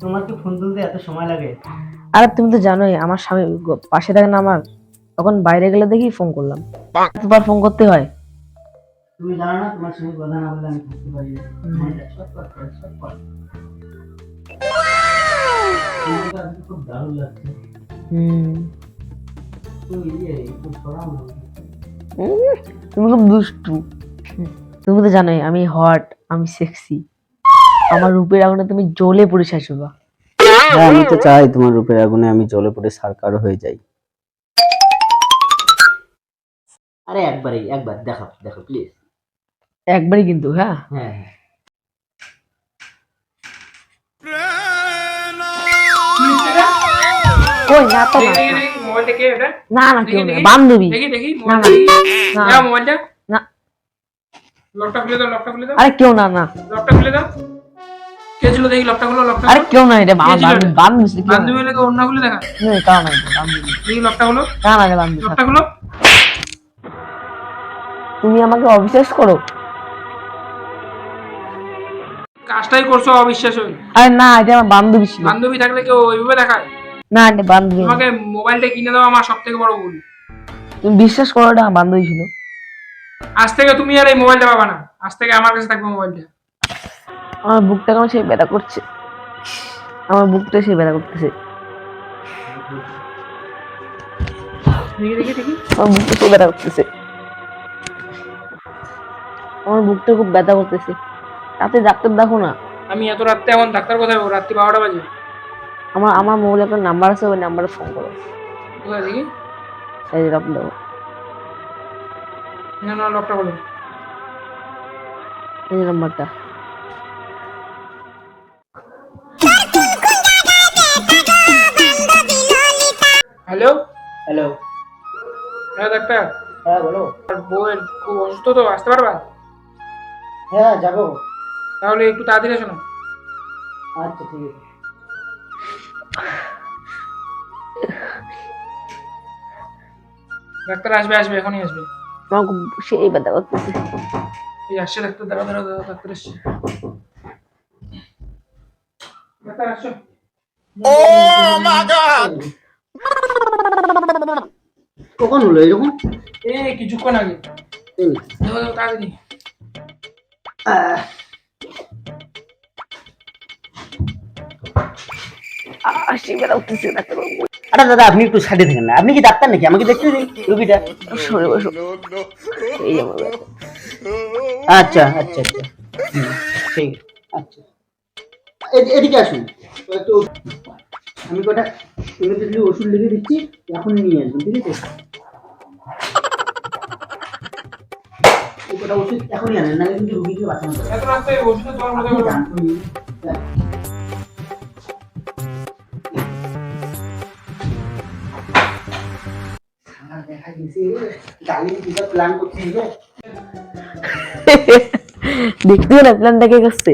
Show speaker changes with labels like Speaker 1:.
Speaker 1: তোমার কি ফোন তুলতে এত সময় লাগে?
Speaker 2: আরে তুমি তো জানোই আমার স্বামী পাশে থাকে না আমার। তখন বাইরে গেলে দেখি ফোন করলাম। এতবার ফোন করতে হয়।
Speaker 1: তুমি জানো না তোমার সঙ্গে কথা না বলে আমি থাকতে পারি না। আজকে খুব দারুণ লাগছে।
Speaker 2: হুম।
Speaker 1: তুমি
Speaker 2: খুব দুষ্টু। তুমি তো জানোই আমি হট আমি সেক্সি আমার রূপের আগুনে তুমি জ্বলে পড়ে শেষ হবা
Speaker 3: হ্যাঁ আমি তো চাই তোমার রূপের আগুনে আমি জলে পড়ে সারকার হয়ে যাই।
Speaker 1: আরে একবারই একবার দেখো দেখো প্লিজ
Speaker 2: একবারই কিন্তু হ্যাঁ?
Speaker 1: হ্যাঁ
Speaker 2: কই না তো না।
Speaker 4: দেখি দেখি মোবাইলটা কে এটা?
Speaker 2: না না কেউ না বান্ধবী।
Speaker 4: দেখি দেখি
Speaker 2: না না না। না।
Speaker 4: লকটা খুলে দাও লকটা খুলে দাও।
Speaker 2: আরে কেউ না না।
Speaker 4: লকটা খুলে দাও। কে ছিল দেখি লকটা লকটা
Speaker 2: আরে কেউ না এটা
Speaker 4: কে ছিল
Speaker 2: বান্ধবী
Speaker 4: এটা?
Speaker 2: কেউ
Speaker 4: বান্ধবী হলে অন্য খুলে দেখা?
Speaker 2: না, কারণ নাই বান্ধবী।
Speaker 4: দেখি লকটা
Speaker 2: না এটা বান্ধবী।
Speaker 4: লকটা
Speaker 2: তুমি আমাকে অবিশ্বাস করো?
Speaker 4: কাজটাই করছ অবিশ্বাস
Speaker 2: আরে না এটা আমার বান্ধবী ছিল।
Speaker 4: বান্ধবী থাকলে কেউ ওইভাবে দেখায়?
Speaker 2: না এটা বান্ধবী।
Speaker 4: তোমাকে মোবাইলটা কিনে দাও আমার সব থেকে বড় ভুল।
Speaker 2: তুমি বিশ্বাস করো এটা আমার বান্ধবী ছিল?
Speaker 4: আজ থেকে তুমি আর এই মোবাইলটা পাবা না। আজ থেকে আমার কাছে থাকবে মোবাইলটা।
Speaker 2: আমার বুকটা কেমন সেই ব্যথা করছে। আমার বুকটা সেই ব্যথা করতেছে। আমার বুকটা খুব ব্যথা করতেছে। আমার বুকটা খুব ব্যথা করতেছে। রাতে ডাক্তার দেখো না।
Speaker 4: আমি এত রাত্রে এখন ডাক্তার কোথায় পাবো রাত্রি বারোটা বাজে।
Speaker 2: আমার আমার মোবাইলে একটা নাম্বার আছে ওই নাম্বারে ফোন করো।
Speaker 4: কোথায় দেখি?
Speaker 2: এই যে দেখো
Speaker 4: না না লকটা খুলো।
Speaker 2: এই নাম্বারটা।
Speaker 4: হ্যালো
Speaker 1: হ্যালো
Speaker 4: হ্যাঁ ডাক্তার
Speaker 1: হ্যাঁ বলো।
Speaker 4: আর বউয়ের খুব অসুস্থ তো আসতে পারবা?
Speaker 1: হ্যাঁ যাব।
Speaker 4: তাহলে একটু তাড়াতাড়ি এসো না
Speaker 1: আচ্ছা ঠিক আছে।
Speaker 4: ডাক্তার আসবে আসবে এখনই আসবে।
Speaker 2: আমার খুব সেই ব্যথা করতেছে
Speaker 4: এই আসছে ডাক্তার দাঁড়া দাঁড়া দাঁড়া ডাক্তার আসছে। ডাক্তার আসছো
Speaker 1: কখন হলো এরকম
Speaker 4: এই কিছুক্ষণ আগে। তাড়াতাড়ি।
Speaker 1: আরে দাদা আপনি একটু সাইডে থাকেন না। আপনি কি ডাক্তার নাকি? আমাকে দেখতে দিন রুগীটা।
Speaker 2: সরে বসো। এই আমার
Speaker 1: আচ্ছা আচ্ছা আচ্ছা। ঠিক আচ্ছা। এদিকে আসুন। একটু আমি কটা ইমিডিয়েটলি ওষুধ লিখে দিচ্ছি এখনই নিয়ে আসবেন ঠিক আছে? কটা ওষুধ এখনই আনেন নাহলে কিন্তু রুগীকে বাঁচানো। আমার দেখা গেছে প্ল্যান করতে হবে।
Speaker 2: দেখতে না প্ল্যানটা কে করছে।